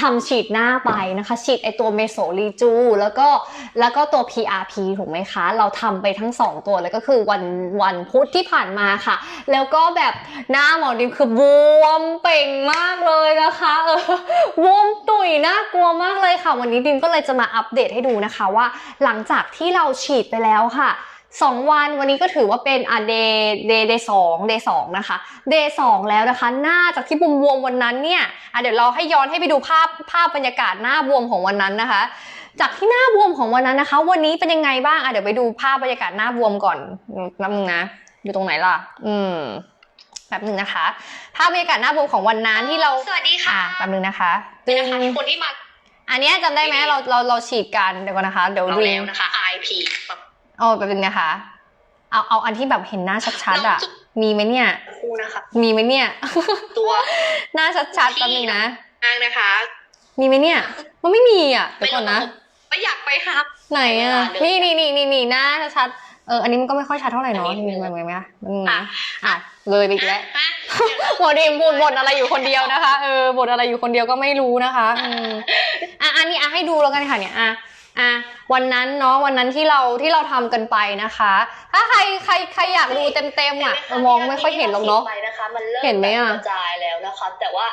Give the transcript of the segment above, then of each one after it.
ทำฉีดหน้าไปนะคะ ฉีดไอตัวเมโซลีจู แล้วก็แล้วก็ตัว PRP ถูกไหมคะ เราทำไปทั้ง 2 ตัวเลยก็คือวันวันพุธที่ผ่านมาค่ะ แล้วก็แบบหน้าหมอดิมคือบวมเป่งมากเลยนะคะเออบวมตุยน่ากลัวมากเลยค่ะ วันนี้ดิมก็เลยจะมาอัปเดตให้ดูนะคะว่า หลังจากที่เราฉีดไปแล้วค่ะ สองวันวันนี้ก็ถือว่าเป็นอะเดย์เดย์เดย์สองเดย์สองนะคะเดย์สองแล้วนะคะ หน้าจากที่บวมบวมๆวันนั้นเนี่ยอะเดี๋ยวเราให้ย้อนให้ไปดูภาพภาพบรรยากาศหน้าบวมของวันนั้นนะคะ จากที่หน้าบวมของวันนั้นนะคะ วันนี้เป็นยังไงบ้างอะเดี๋ยวไปดูภาพบรรยากาศหน้าบวมก่อนแป๊บนึงนะอยู่ตรงไหนล่ะ อืมแป๊บนึงนะคะ ภาพบรรยากาศหน้าบวมของวันนั้นที่เราสวัสดีค่ะอะแป๊บนึงนะคะเป็นนะคะคนที่มาอันเนี้ยจำได้ไหมเราเราเราฉีดกันเดี๋ยวก่อนนะคะ เดี๋ยวเราดูแล้วนะคะ IP แบบ เอาแป๊บนึงนะคะ เอาเอาอันที่แบบเห็นหน้าชัดๆอะ มีไหมเนี่ยคู่นะคะมีไหมเนี่ย ตัวหน้าชัดๆแป๊บนึงนะอ้างนะคะ มีไหมเนี่ย มันไม่มีอะเดี๋ยวก่อนนะไม่อยากไปครับ ไหนอะเวลาเดินี่นนี่นี่นี่นี่หน้าชัดๆเอออันนี้มันก็ไม่ค่อยชัดเท่าไหร่เนาะอันนี้มีไหมไหมไหมมันอะนะอะเลยไปอีกแล้วฮะหมอดีมบ่นบ่นอะไรอยู่คนเดียวนะคะ เออบ่นอะไรอยู่คนเดียวก็ไม่รู้นะคะ อืมอะอันนี้อะให้ดูแล้วกันค่ะเนี่ยอะ อะวันนั้นเนาะวันนั้นที่เราที่เราทำกันไปนะคะ ถ้าใครใครใครอยากดูเต็มๆอะเออมองไม่ค่อยเห็นหรอกเนาะไปนะคะมันเริ่มเห็นไหมอะกระจายแล้วนะคะ แต่ว่า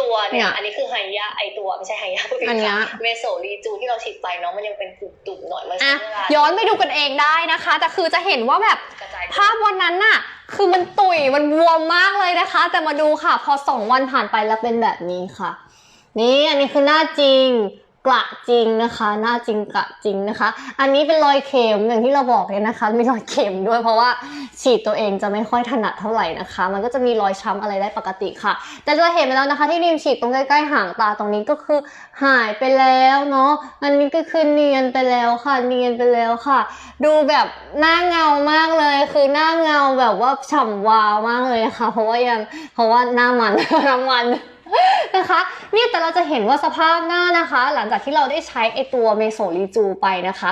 ตัวเนี่เนี่ยยอันนี้คือไฮยาไอตัวไม่ใช่ไฮยาอันเนี้ยเมโซลีจูที่เราฉีดไปเนาะมันยังเป็นตุ่มๆหน่อยมันอะใช้เวลาย้อนไปดูกันเองได้นะคะ แต่คือจะเห็นว่าแบบกระจายภาพวันนั้นน่ะ คือมันตุยมันบวมมากเลยนะคะ แต่มาดูค่ะ พอสองวันผ่านไปแล้วเป็นแบบนี้ค่ะ นี่อันนี้คือหน้าจริง กระจริงนะคะ หน้าจริงกระจริงนะคะ อันนี้เป็นรอยเข็มอย่างที่เราบอกเลยนะคะ มีรอยเข็มด้วยเพราะว่าฉีดตัวเองจะไม่ค่อยถนัดเท่าไหร่นะคะ มันก็จะมีรอยช้ำอะไรได้ปกติค่ะ แต่จะเห็นไปแล้วนะคะที่ริมฉีดตรงใกล้ๆหางตาตรงนี้ก็คือหายไปแล้วเนาะ อันนี้ก็คือเนียนไปแล้วค่ะ เนียนไปแล้วค่ะ ดูแบบหน้าเงามากเลย คือหน้าเงาแบบว่าฉ่ำวาวมากเลยนะคะเพราะว่ายังเพราะว่าหน้ามันน้ำมัน นะคะเนี่ยแต่เราจะเห็นว่าสภาพหน้านะคะ หลังจากที่เราได้ใช้ไอตัวเมโซลีจูไปนะคะ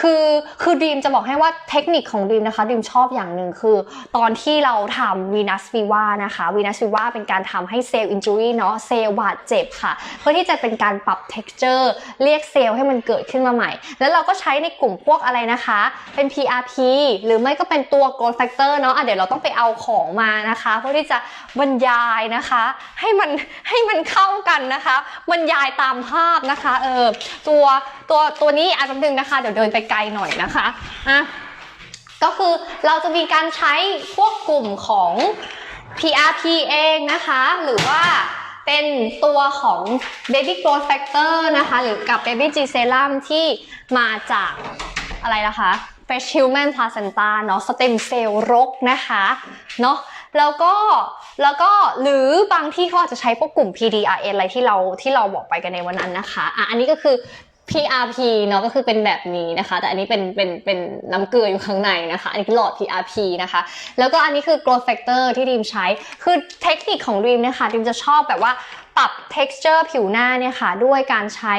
คือคือดีมจะบอกให้ว่าเทคนิคของดีมนะคะดีมชอบอย่างหนึ่งคือ ตอนที่เราทำวีนัสฟีวานะคะวีนัสฟีวาเป็นการทำให้เซลล์อินจูรี่เนาะเซลล์บาดเจ็บค่ะ เพื่อที่จะเป็นการปรับ texture เรียกเซลล์ให้มันเกิดขึ้นมาใหม่ แล้วเราก็ใช้ในกลุ่มพวกอะไรนะคะ เป็น PRP หรือไม่ก็เป็นตัว growth factor เนาะอะเดี๋ยวเราต้องไปเอาของมานะคะ เพื่อที่จะบรรยายนะคะ ให้มันให้มันเข้ากันนะคะ บรรยายตามภาพนะคะเออตัวตัวตัวนี้อาจจะนึงนะคะเดี๋ยวเดินไปไกลหน่อยนะคะอะก็คือเราจะมีการใช้พวกกลุ่มของ PRP เองนะคะ หรือว่าเป็นตัวของ Baby Growth Factor นะคะ หรือกับ Baby G Serum ที่มาจากอะไรนะคะ Fresh Human Placenta เนาะ stem cell รกนะคะเนาะแล้วก็แล้วก็หรือบางที่เขาอาจจะใช้พวกกลุ่ม PDRN อะไรที่เราที่เราบอกไปกันในวันนั้นนะคะอะอันนี้ก็คือ PRP เนาะก็คือเป็นแบบนี้นะคะ แต่อันนี้เป็นเป็นเป็นน้ำเกลืออยู่ข้างในนะคะ อันนี้คือหลอด PRP นะคะ แล้วก็อันนี้คือ growth factor ที่ดีมใช้ คือเทคนิคของดีมเนี่ยค่ะดีมจะชอบแบบว่า ปรับ texture ผิวหน้าเนี่ยค่ะด้วยการใช้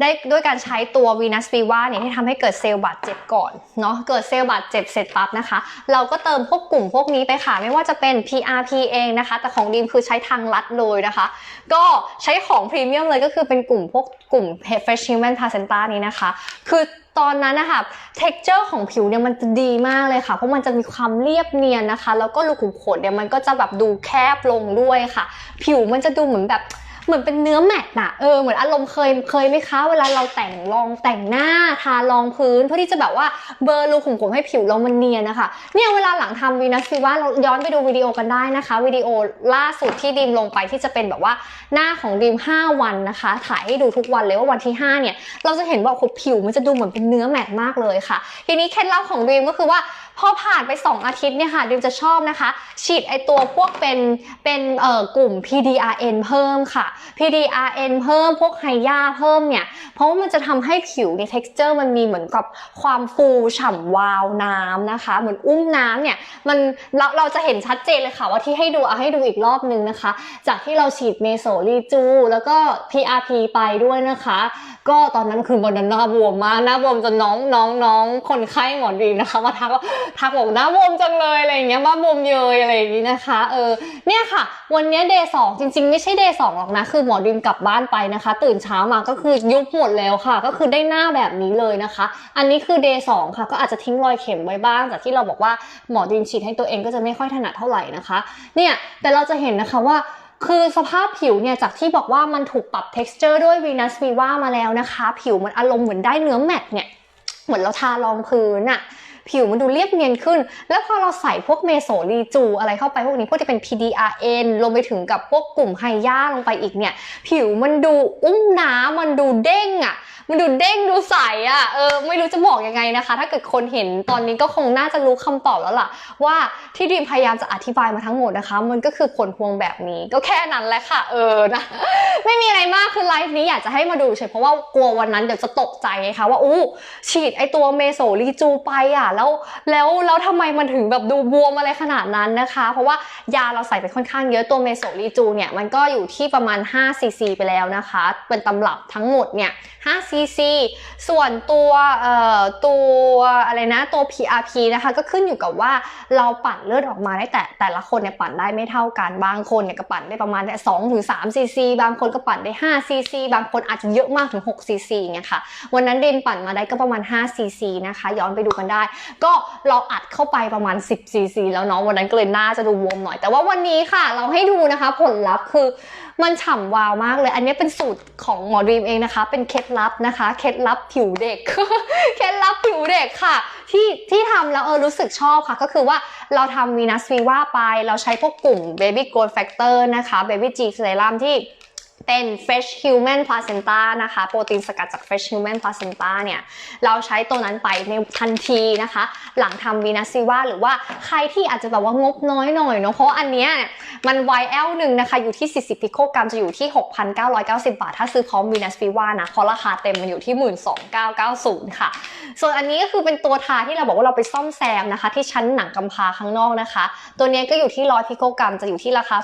ได้ด้วยการใช้ตัว Venus Viva เนี่ยที่ทำให้เกิดเซลล์บาดเจ็บก่อนเนาะเกิดเซลล์บาดเจ็บเสร็จปั๊บนะคะ เราก็เติมพวกกลุ่มพวกนี้ไปค่ะ ไม่ว่าจะเป็น PRP เองนะคะ แต่ของดีมคือใช้ทางลัดเลยนะคะ ก็ใช้ของพรีเมียมเลยก็คือเป็นกลุ่มพวกกลุ่ม Fresh Human Placenta นี้นะคะ คือ ตอนนั้นนะคะ texture ของผิวเนี่ยมันจะดีมากเลยค่ะ เพราะมันจะมีความเรียบเนียนนะคะ แล้วก็รูขุมขนเนี่ยมันก็จะแบบดูแคบลงด้วยค่ะ ผิวมันจะดูเหมือนแบบ เหมือนเป็นเนื้อแมตต์น่ะเออเหมือนอารมณ์เคยเคยไหมคะเวลาเราแต่งรองแต่งหน้าทารองพื้นเพื่อที่จะแบบว่าเบลอร์รูขุมขนให้ผิวเรามันเนียนนะคะเนี่ยเวลาหลังทำวีนัสฟีว่าเราย้อนไปดูวิดีโอกันได้นะคะวิดีโอล่าสุดที่ดีมลงไปที่จะเป็นแบบว่าหน้าของดีม 5 วันนะคะ ถ่ายให้ดูทุกวันเลยว่าวันที่ 5 เนี่ย เราจะเห็นว่าผิวมันจะดูเหมือนเป็นเนื้อแมตต์มากเลยค่ะ ทีนี้เคล็ดลับของดีมก็คือว่า พอผ่านไป 2 อาทิตย์เนี่ยค่ะดิมจะชอบนะคะ ฉีดไอตัวพวกเป็นเป็นเอ่อกลุ่ม PDRN เพิ่มค่ะ PDRN เพิ่มพวกไฮยาเพิ่มเนี่ย เพราะว่ามันจะทำให้ผิวเนี่ย texture มันมีเหมือนกับความฟูฉ่ำวาวน้ำนะคะ เหมือนอุ้มน้ำเนี่ยมันเราเราจะเห็นชัดเจนเลยค่ะ ว่าที่ให้ดูเอาให้ดูอีกรอบนึงนะคะ จากที่เราฉีดเมโซลีจู แล้วก็ PRP ไปด้วยนะคะ ก็ตอนนั้นคือวันนั้นหน้าบวมมากหน้าบวมจนน้องน้องน้องคนไข้หมอนดีนะคะมาทักว่าทักบอกหน้าบวมจังเลยอะไรอย่างเงี้ยบ้าบวมเยยอะไรอย่างงี้นะคะ เออเนี่ยค่ะ วันนี้เดย์สองจริง ๆ ไม่ใช่เดย์สองหรอกนะ คือหมอดิมกลับบ้านไปนะคะ ตื่นเช้ามาก็คือยุบหมดแล้วค่ะ ก็คือได้หน้าแบบนี้เลยนะคะ อันนี้คือเดย์สองค่ะ ก็อาจจะทิ้งรอยเข็มไว้บ้างจากที่เราบอกว่าหมอดิมฉีดให้ตัวเองก็จะไม่ค่อยถนัดเท่าไหร่นะคะ เนี่ยแต่เราจะเห็นนะคะว่าคือสภาพผิวเนี่ยจากที่บอกว่ามันถูกปรับ texture ด้วย Venus Viva มาแล้วนะคะ ผิวมันอารมณ์เหมือนได้เนื้อแมตต์เนี่ยเหมือนเราทารองพื้นอะ ผิวมันดูเรียบเนียนขึ้น แล้วพอเราใส่พวกเมโซรีจู อะไรเข้าไปพวกนี้พวกที่เป็น PDRN รวมไปถึงกับพวกกลุ่มไฮยาลงไปอีกเนี่ย ผิวมันดูอุ้มน้ำมันดูเด้งอะมันดูเด้งดูใสอะเออไม่รู้จะบอกยังไงนะคะ ถ้าเกิดคนเห็นตอนนี้ก็คงน่าจะรู้คำตอบแล้วล่ะ ว่าที่ดีมพยายามจะอธิบายมาทั้งหมดนะคะ มันก็คือผลพวงแบบนี้ก็แค่นั้นแหละค่ะ เออนะไม่มีอะไรมากคือไลฟ์นี้อยากจะให้มาดูเฉยเพราะว่ากลัววันนั้นเดี๋ยวจะตกใจไงคะว่าอู้ฉีดไอตัวเมโซรีจูไปอะแล้วแล้วแล้วทำไมมันถึงแบบดูบวมอะไรขนาดนั้นนะคะ เพราะว่ายาเราใส่ไปค่อนข้างเยอะตัวเมโซรีจูเนี่ยมันก็อยู่ที่ประมาณ5ซีซีไปแล้วนะคะ เป็นตำรับทั้งหมดเนี่ย5ซีซีส่วนตัวเอ่อตัวอะไรนะตัว PRP นะคะก็ขึ้นอยู่กับว่าเราปั่นเลือดออกมาได้แต่แต่ละคนเนี่ยปั่นได้ไม่เท่ากันบางคนเนี่ยก็ปั่นได้ประมาณสองถึงสามซีซีบางคนก็ปั่นได้5ซีซีบางคนอาจจะเยอะมากถึง6ซีซีเงี้ยค่ะวันนั้นเดนปั่นมาได้ก็ประมาณ5ซีซีนะคะย้อนไปดูกันได้ก็เราอัดเข้าไปประมาณ 10ซีซีแล้วเนาะวันนั้นก็เลยน่าจะดูวมหน่อย แต่ว่าวันนี้ค่ะ เราให้ดูนะคะผลลัพธ์คือมันฉ่ำวาวมากเลย อันนี้เป็นสูตรของหมอดรีมเองนะคะ เป็นเคล็ดลับนะคะ เคล็ดลับผิวเด็ก เคล็ดลับผิวเด็กค่ะ ที่ที่ทำแล้วเออรู้สึกชอบค่ะ ก็คือว่าเราทำวีนัสวีว่าไป เราใช้พวกกลุ่ม Baby g r o w t Factor นะคะ Baby G Serum ที่ เป็น Fresh Human Placenta นะคะ โปรตีนสกัดจาก Fresh Human Placenta เนี่ย เราใช้ตัวนั้นไปในทันทีนะคะ หลังทำวีนัสซีว่าหรือว่าใครที่อาจจะแบบว่างบน้อยหน่อยเนาะ เพราะอันเนี้ยมัน YL หนึ่งนะคะ อยู่ที่ 40 พิโคกรัมจะอยู่ที่ 6,990 บาท ถ้าซื้อพร้อมวีนัสฟีว่านะ เพราะราคาเต็มมันอยู่ที่ 12,990 ค่ะ ส่วนอันนี้ก็คือเป็นตัวทาที่เราบอกว่าเราไปซ่อมแซมนะคะ ที่ชั้นหนังกำพร้าข้างนอกนะคะ ตัวเนี้ยก็อยู่ที่ 100 พิโคกรัมจะอยู่ที่ราคา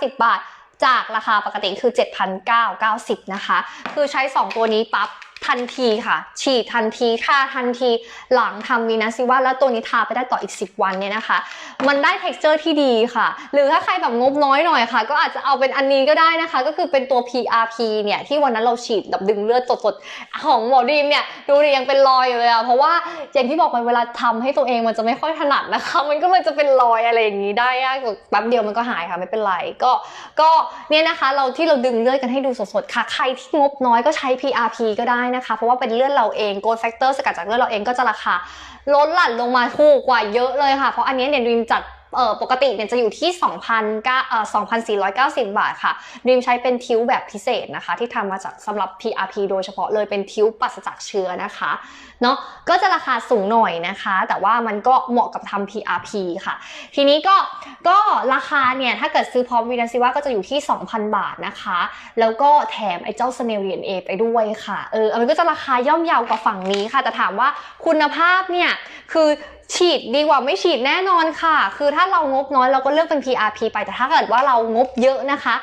3,990 บาท จากราคาปกติคือ 7,990 นะคะ คือใช้ 2 ตัวนี้ปั๊บ ทันทีค่ะ ฉีดทันทีทาทันทีหลังทำวีนัสซิว่าแล้วตัวนี้ทาไปได้ต่ออีก 10 วันเนี่ยนะคะ มันได้ t e x t อร์ที่ดีค่ะ หรือถ้าใครแบบงบน้อยหน่อยค่ะ ก็อาจจะเอาเป็นอันนี้ก็ได้นะคะ ก็คือเป็นตัว PRP เนี่ย ที่วันนั้นเราฉีดแบบดึงเลือดสดๆ ของหมอดีมเนี่ย ดูดิยังเป็นรอยอยู่เลยอะเพราะว่าอย่างที่บอกไปเวลาทำให้ตัวเองมันจะไม่ค่อยถนัดนะคะ มันก็เลยจะเป็นรอยอะไรอย่างนี้ได้ยากแป๊บเดียวมันก็หายค่ะไม่เป็นไรก็ก็เนี่ยนะคะ เราที่เราดึงเลือดกันให้ดูสดๆค่ะ ใครที่งบน้อยก็ใช้ PRP ก็ได้นะคะ เพราะว่าเป็นเลือดเราเองโกลด์แฟกเตอร์สกัดจากเลือดเราเองก็จะราคาลดหลั่นลงมาถูกกว่าเยอะเลยค่ะ เพราะอันนี้เนี่ยดิมจัด เอ่อปกติเนี่ยจะอยู่ที่2,000เอ่อ2,490 บาทค่ะดิมใช้เป็นทิวแบบพิเศษนะคะ ที่ทำมาจากสำหรับ PRP โดยเฉพาะเลยเป็นทิวปราศจากเชื้อนะคะเนาะก็จะราคาสูงหน่อยนะคะ แต่ว่ามันก็เหมาะกับทำ PRP ค่ะ ทีนี้ก็ก็ราคาเนี่ยถ้าเกิดซื้อพร้อมวีนาซิว่าก็จะอยู่ที่ 2,000 บาทนะคะ แล้วก็แถมไอ้เจ้า Snail DNA ไปด้วยค่ะเออมันก็จะราคาย่อมเยาวกว่าฝั่งนี้ค่ะแต่ถามว่าคุณภาพเนี่ยคือ ฉีดดีกว่าไม่ฉีดแน่นอนค่ะ คือถ้าเรางบน้อยเราก็เลือกเป็น PRP ไปแต่ถ้าเกิดว่าเรางบเยอะนะคะ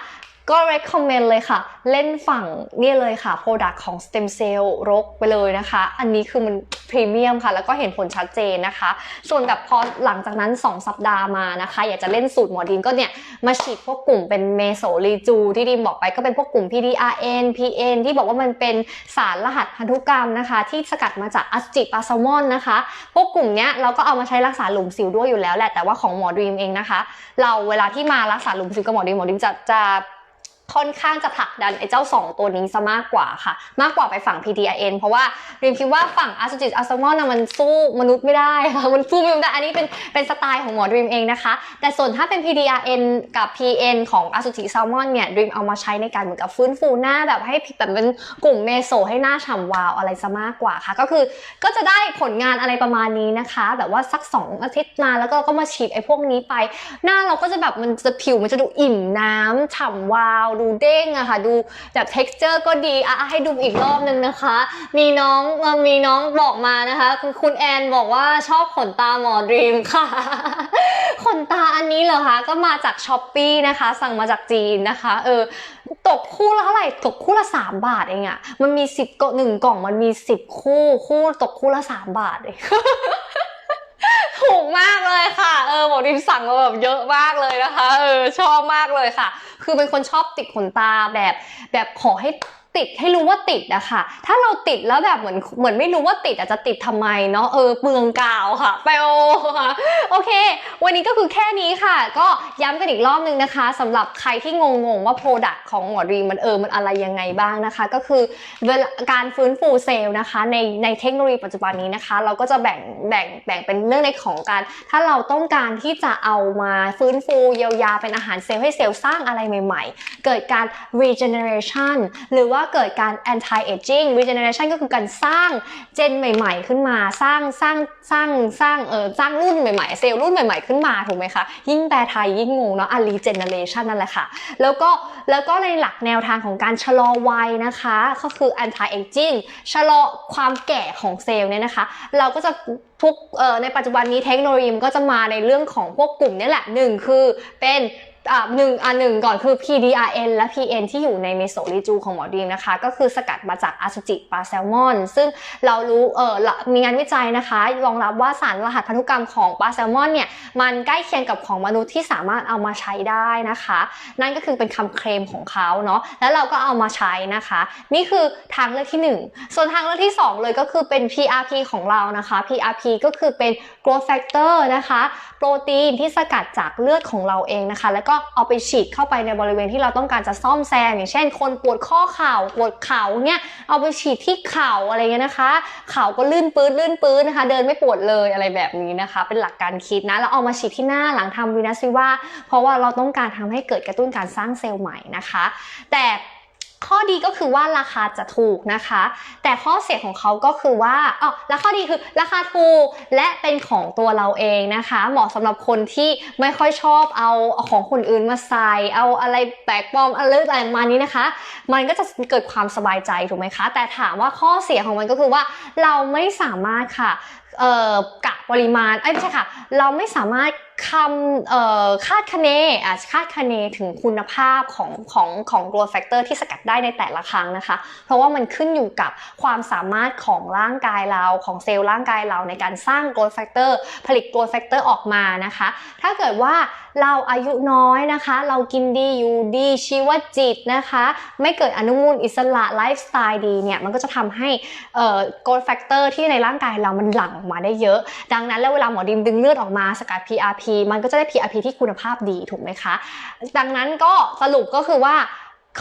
ก็ recommend เลยค่ะ เล่นฝั่งนี่เลยค่ะ product ของ stem cell รกไปเลยนะคะ อันนี้คือมันพรีเมียมค่ะ แล้วก็เห็นผลชัดเจนนะคะ ส่วนแบบพอหลังจากนั้น 2 สัปดาห์มานะคะ อยากจะเล่นสูตรหมอดินก็เนี่ย มาฉีดพวกกลุ่มเป็นเมโซรีจู ที่ดิมบอกไปก็เป็นพวกกลุ่ม PDRN PN ที่บอกว่ามันเป็นสารรหัสพันธุกรรมนะคะ ที่สกัดมาจากอัสจิปาซามอนนะคะ พวกกลุ่มเนี้ยเราก็เอามาใช้รักษาหลุมสิวด้วยอยู่แล้วแหละแต่ว่าของหมอดีมเองนะคะ เราเวลาที่มารักษาหลุมสิวกับหมอดีมหมอดีมจะจะ ค่อนข้างจะผลักดันไอ้เจ้า 2 ตัวนี้ซะมากกว่าค่ะ มากกว่าไปฝั่ง PDRN เพราะว่ารีมคิดว่าฝั่งอาซูจิตอาซมอนนะมันสู้มนุษย์ไม่ได้ค่ะมันสู้ไม่ได้อันนี้เป็นเป็นสไตล์ของหมอดรีมเองนะคะ แต่ส่วนถ้าเป็น PDRN กับ PN ของอาซูจิแซลมอนเนี่ยดรีมเอามาใช้ในการเหมือนกับฟื้นฟูหน้าแบบให้แบบเป็นกลุ่มเมโซให้หน้าฉ่ำวาวอะไรซะมากกว่าค่ะ ก็คือก็จะได้ผลงานอะไรประมาณนี้นะคะ แบบว่าสัก 2 อาทิตย์มาแล้วก็ก็มาฉีดไอ้พวกนี้ไป หน้าเราก็จะแบบมันจะผิวมันจะดูอิ่มน้ำฉ่ำวาวดูเด้งอะค่ะ ดูแบบ texture ก็ดีอะให้ดูอีกรอบนึงนะคะ มีน้องมีน้องบอกมานะคะคือคุณแอนบอกว่าชอบขนตาหมอดรีมค่ะ ขนตาอันนี้เหรอคะ ก็มาจากช้อปปีนะคะ สั่งมาจากจีนนะคะ เออตกคู่ละเท่าไหร่ตกคู่ละสามบาทเองอะมันมีสิบก็หนึ่งกล่องมันมีสิบคู่คู่ตกคู่ละสามบาทเองมากเลยค่ะเออหมอดิมสั่งมาแบบเยอะมากเลยนะคะ เออชอบมากเลยค่ะ คือเป็นคนชอบติดขนตาแบบ แบบขอให้ ติดให้รู้ว่าติดอะค่ะ ถ้าเราติดแล้วแบบเหมือนเหมือนไม่รู้ว่าติดอาจจะติดทำไมเนาะเออเปลืองกาวค่ะไปโอค่ะโอเค วันนี้ก็คือแค่นี้ค่ะ ก็ย้ำกันอีกรอบนึงนะคะสำหรับใครที่งงๆว่า Product ของหมอดรีมันเออมันอะไรยังไงบ้างนะคะ ก็คือการฟื้นฟูเซลล์นะคะ ในในเทคโนโลยีปัจจุบันนี้นะคะ เราก็จะแบ่งแบ่งแบ่งเป็นเรื่องในของการ ถ้าเราต้องการที่จะเอามาฟื้นฟูเยียวยาเป็นอาหารเซลล์ให้เซลล์สร้างอะไรใหม่ ๆ เกิดการ regeneration หรือว่าเกิดการ anti aging regeneration ก็คือการสร้างเจนใหม่ ๆ ขึ้นมา สร้างสร้างสร้างสร้างเออสร้างรุ่นใหม่ๆ เซลล์รุ่นใหม่ๆ ขึ้นมาถูกไหมคะ ยิ่งแปลไทยยิ่งงงเนาะอะ regeneration นั่นแหละค่ะ แล้วก็แล้วก็ในหลักแนวทางของการชะลอวัยนะคะ ก็คือ anti aging ชะลอความแก่ของเซลล์เนี่ยนะคะ เราก็จะทุกเออในปัจจุบันนี้เทคโนโลยีมันก็จะมาในเรื่องของพวกกลุ่มนี่แหละหนึ่งคือเป็น อ่าหนึ่งอ่าหนึ่งก่อนคือ PDRN และ PN ที่อยู่ในเมโซลิจูของหมอดีมนะคะ ก็คือสกัดมาจากอสุจิปลาแซลมอน ซึ่งเรารู้เออละมีงานวิจัยนะคะรองรับว่าสารรหัสพันธุกรรมของปลาแซลมอนเนี่ยมันใกล้เคียงกับของมนุษย์ที่สามารถเอามาใช้ได้นะคะ นั่นก็คือเป็นคำเคลมของเขาเนาะแล้วเราก็เอามาใช้นะคะ นี่คือทางเลือกที่ 1 ส่วนทางเลือกที่ 2 เลยก็คือเป็น PRP ของเรานะคะ PRP ก็คือเป็น growth factor นะคะ โปรตีนที่สกัดจากเลือดของเราเองนะคะแล้วก็เอาไปฉีดเข้าไปในบริเวณที่เราต้องการจะซ่อมแซมอย่างเช่น คนปวดข้อเข่าปวดเข่าเนี่ยเอาไปฉีดที่เข่าอะไรเงี้ยนะคะ เข่าก็ลื่นปื้นลื่นปื้นนะคะ เดินไม่ปวดเลยอะไรแบบนี้นะคะ เป็นหลักการคิดนะแล้วเอามาฉีดที่หน้าหลังทำวินัสซิว่าเพราะว่าเราต้องการทำให้เกิดกระตุ้นการสร้างเซลล์ใหม่นะคะ แต่ ข้อดีก็คือว่าราคาจะถูกนะคะ แต่ข้อเสียของเขาก็คือว่าอ๋อแล้วข้อดีคือราคาถูกและเป็นของตัวเราเองนะคะ เหมาะสำหรับคนที่ไม่ค่อยชอบเอาเอาของคนอื่นมาใส่เอาอะไรแปลกปลอมอะไรอะไรมานี้นะคะ มันก็จะเกิดความสบายใจถูกไหมคะ แต่ถามว่าข้อเสียของมันก็คือว่าเราไม่สามารถค่ะเอ่อกะ ปริมาณเอ้ยไม่ใช่ค่ะ เราไม่สามารถคำเอ่อคาดคะเนอะคาดคะเนถึงคุณภาพของของของ growth factor ที่สกัดได้ในแต่ละครั้งนะคะ เพราะว่ามันขึ้นอยู่กับความสามารถของร่างกายเราของเซลล์ร่างกายเราในการสร้าง growth factor ผลิต growth factor ออกมานะคะ ถ้าเกิดว่าเราอายุน้อยนะคะ เรากินดีอยู่ดีชีวจิตนะคะ ไม่เกิดอนุมูลอิสระไลฟ์สไตล์ดีเนี่ยมันก็จะทำให้เอ่อ growth factor ที่ในร่างกายเรามันหลั่งออกมาได้เยอะ ดังนั้นแล้วเวลาหมอดิมดึงเลือดออกมาสกัด PRP มันก็จะได้ PRP ที่คุณภาพดีถูกไหมคะ ดังนั้นก็สรุปก็คือว่า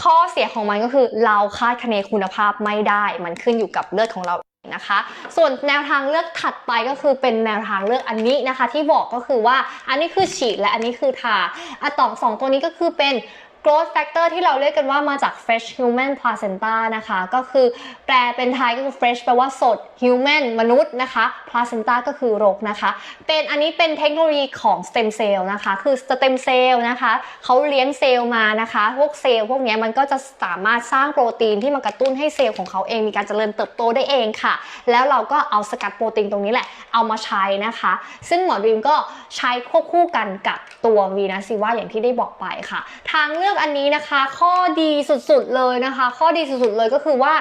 ข้อเสียของมันก็คือเราคาดคะเนคุณภาพไม่ได้ มันขึ้นอยู่กับเลือดของเรา นะคะ ส่วนแนวทางเลือกถัดไปก็คือเป็นแนวทางเลือกอันนี้นะคะ ที่บอกก็คือว่าอันนี้คือฉีดและอันนี้คือทาอะตองสองตัวนี้ก็คือเป็น growth factor ที่เราเรียกกันว่ามาจาก fresh human placenta นะคะ ก็คือแปลเป็นไทยก็คือ fresh แปลว่าสด human มนุษย์นะคะ placenta ก็คือรกนะคะ เป็นอันนี้เป็นเทคโนโลยีของ stem cell นะคะ คือ stem cell นะคะเขาเลี้ยงเซลล์มานะคะ พวกเซลล์พวกนี้มันก็จะสามารถสร้างโปรตีนที่มากระตุ้นให้เซลล์ของเขาเองมีการเจริญเติบโตได้เองค่ะ แล้วเราก็เอาสกัดโปรตีนตรงนี้แหละ เอามาใช้นะคะ ซึ่งหมอดีมก็ใช้ควบคู่กันกับตัววีนัสซิว่าอย่างที่ได้บอกไปค่ะ ทางเลือกือกอันนี้นะคะ ข้อดีสุดๆเลยนะคะ ข้อดีสุดๆเลยก็คือว่า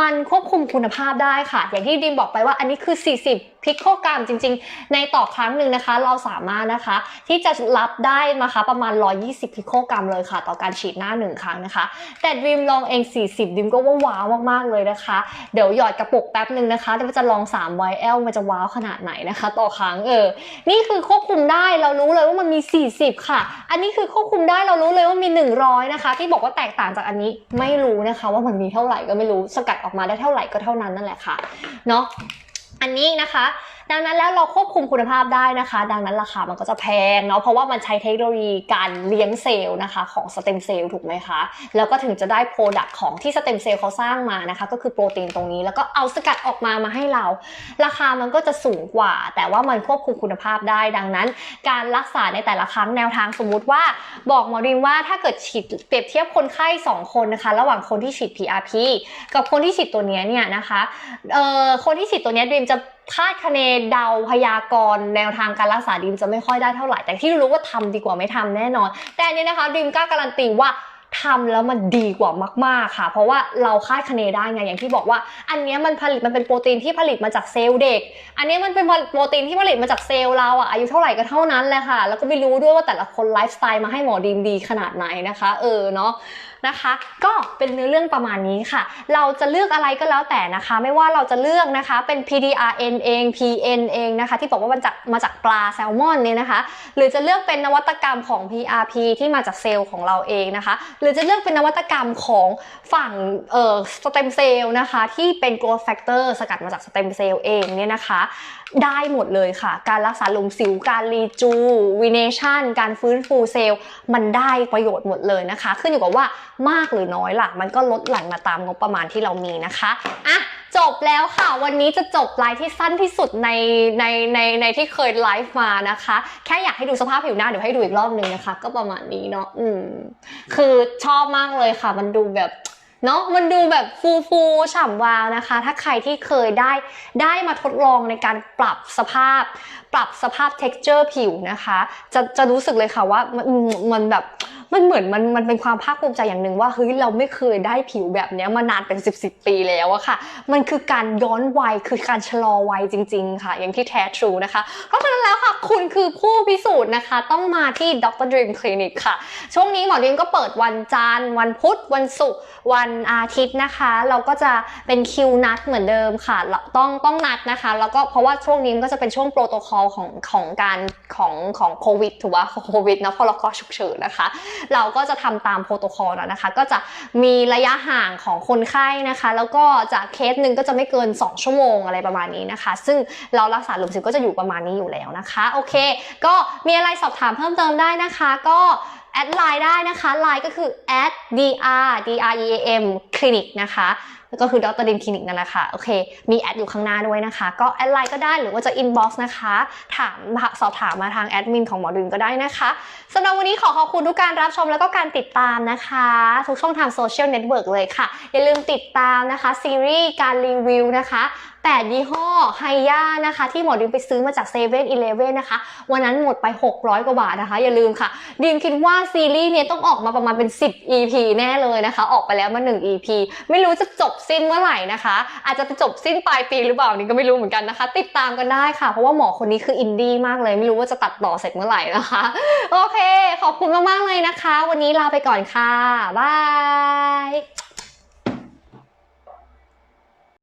มันควบคุมคุณภาพได้ค่ะ อย่างที่ดิมบอกไปว่าอันนี้คือ 40 พิโคกรัมจริง ๆ ในต่อครั้งหนึ่งนะคะ เราสามารถนะคะ ที่จะรับได้นะคะประมาณ 120 พิโคกรัมเลยค่ะ ต่อการฉีดหน้าหนึ่งครั้งนะคะ แต่ดิมลองเอง 40ดิมก็ว่าว้าวมากๆเลยนะคะ เดี๋ยวหยอดกระปุกแป๊บหนึ่งนะคะเดี๋ยวจะลอง3 YL มันจะว้าวขนาดไหนนะคะ ต่อครั้งเออ นี่คือควบคุมได้เรารู้เลยว่ามันมี 40 ค่ะ อันนี้คือควบคุมได้เรารู้เลยว่ามี 100 นะคะ ที่บอกว่าแตกต่างจากอันนี้ไม่รู้นะคะ ว่ามันมีเท่าไหร่ก็ไม่รู้สกัดออกมาได้เท่าไหร่ก็เท่านั้นนั่นแหละค่ะเนาะ อันนี้นะคะ ดังนั้นแล้วเราควบคุมคุณภาพได้นะคะ ดังนั้นราคามันก็จะแพงเนาะเพราะว่ามันใช้เทคโนโลยีการเลี้ยงเซลล์นะคะของสเต็มเซลล์ถูกไหมคะแล้วก็ถึงจะได้โปรดักต์ของที่สเต็มเซลล์เขาสร้างมานะคะ ก็คือโปรตีนตรงนี้ แล้วก็เอาสกัดออกมามาให้เรา ราคามันก็จะสูงกว่า แต่ว่ามันควบคุมคุณภาพได้ ดังนั้น การรักษาในแต่ละครั้งแนวทางสมมุติว่า บอกหมอดินว่าถ้าเกิดฉีดเปรียบเทียบคนไข้ 2 คนนะคะ ระหว่างคนที่ฉีด PRP กับคนที่ฉีดตัวนี้เนี่ยนะคะเอ่อคนที่ฉีดตัวนี้ยดิมจะ คาดคะเนเดาพยากรณ์แนวทางการรักษาดิมจะไม่ค่อยได้เท่าไหร่ แต่ที่รู้ว่าทำดีกว่าไม่ทำแน่นอน แต่นี้นะคะดิมกล้าการันตีว่าทำแล้วมันดีกว่ามาก ๆ ค่ะ เพราะว่าเราคาดคะเนได้ไงอย่างที่บอกว่า อันนี้มันผลิตมันเป็นโปรตีนที่ผลิตมาจากเซลล์เด็ก อันนี้มันเป็นโปรตีนที่ผลิตมาจากเซลล์เราอะอายุเท่าไหร่ก็เท่านั้นแหละค่ะ แล้วก็ไม่รู้ด้วยว่าแต่ละคนไลฟ์สไตล์มาให้หมอดีมดีขนาดไหนนะคะ เออเนาะ นะคะ ก็เป็นเนื้อเรื่องประมาณนี้ค่ะ เราจะเลือกอะไรก็แล้วแต่นะคะ ไม่ว่าเราจะเลือกนะคะเป็น PDRN เอง PN เองนะคะ ที่บอกว่ามันจากมาจากปลาแซลมอนเนี่ยนะคะ หรือจะเลือกเป็นนวัตกรรมของ PRP ที่มาจากเซลล์ของเราเองนะคะ หรือจะเลือกเป็นนวัตกรรมของฝั่งเอ่อสเต็มเซลล์นะคะที่เป็น growth factor สกัดมาจากสเต็มเซลล์เองเนี่ยนะคะได้หมดเลยค่ะ การรักษาหลุมสิว การรีจูวิเนชันการฟื้นฟูเซลล์ มันได้ประโยชน์หมดเลยนะคะ ขึ้นอยู่กับว่ามากหรือน้อยล่ะมันก็ลดหลั่นมาตามงบประมาณที่เรามีนะคะอะจบแล้วค่ะ วันนี้จะจบไลฟ์ที่สั้นที่สุดในในในในที่เคยไลฟ์มานะคะ แค่อยากให้ดูสภาพผิวหน้าเดี๋ยวให้ดูอีกรอบนึงนะคะ ก็ประมาณนี้เนาะอืมคือชอบมากเลยค่ะ มันดูแบบ เนาะมันดูแบบฟูฟูๆฉ่ำวาวนะคะ ถ้าใครที่เคยได้ได้มาทดลองในการปรับสภาพ ปรับสภาพ texture ผิวนะคะ จะจะรู้สึกเลยค่ะว่ามันมันแบบ มันเหมือนมันมันเป็นความภาคภูมิใจอย่างหนึ่งว่าเฮ้ยเราไม่เคยได้ผิวแบบเนี้ยมานานเป็น10บสิบปีแล้วอะค่ะ มันคือการย้อนวัยคือการชะลอวัยจริง ๆ ค่ะ อย่างที่แท้ทรูนะคะ เพราะฉะนั้นแล้วค่ะคุณคือผู้พิสูจน์นะคะ ต้องมาที่ Dr. Dream Clinic ค่ะ ช่วงนี้หมอดินก็เปิดวันจันทร์วันพุธวันศุกร์วันอาทิตย์นะคะ เราก็จะเป็นคิวนัดเหมือนเดิมค่ะต้องต้องนัดนะคะ แล้วก็เพราะว่าช่วงนี้ก็จะเป็นช่วงโปรโตคอลของของการของของโควิดถูกป่ะโควิดนะพรกฉุกเฉินนะคะเราก็จะทำตามโปรโตคอลนะคะ ก็จะมีระยะห่างของคนไข้นะคะ แล้วก็จากเคสหนึ่งก็จะไม่เกิน 2 ชั่วโมงอะไรประมาณนี้นะคะ ซึ่งเรารักษาหลุมสิวก็จะอยู่ประมาณนี้อยู่แล้วนะคะ โอเค ก็มีอะไรสอบถามเพิ่มเติมได้นะคะ ก็แอดไลน์ได้นะคะไลน์ก็คือ at dr dream clinic นะคะก็คือดรดิมคลินิกนั่นแหละค่ะ โอเค มีแอดอยู่ข้างหน้าด้วยนะคะ ก็แอดไลน์ก็ได้หรือว่าจะ inbox นะคะ ถามสอบถามมาทางแอดมินของหมอดินก็ได้นะคะสำหรับวันนี้ขอขอบคุณทุกการรับชมแล้วก็การติดตามนะคะ ทุกช่องทางโซเชียลเน็ตเวิร์กเลยค่ะ อย่าลืมติดตามนะคะซีรีส์การรีวิวนะคะ8ยี่ห้อไฮย่านะคะ ที่หมอดิมไปซื้อมาจาก7 e เ e ่ e อนะคะ วันนั้นหมดไป 600 กว่าบาทนะคะ อย่าลืมค่ะ ดิมคิดว่าซีรีส์เนี้ต้องออกมาประมาณเป็น 10 EP แน่เลยนะคะ ออกไปแล้วมา 1 EP ไม่รู้จะจบสิ้นเมื่อไหร่นะคะ อาจจะจบสิ้นปลายปีหรือเปล่านี่ก็ไม่รู้เหมือนกันนะคะ ติดตามกันได้ค่ะ เพราะว่าหมอคนนี้คืออินดี้มากเลย ไม่รู้ว่าจะตัดต่อเสร็จเมื่อไหร่นะคะ โอเค ขอบคุณมากๆเลยนะคะ วันนี้ลาไปก่อนค่ะบาย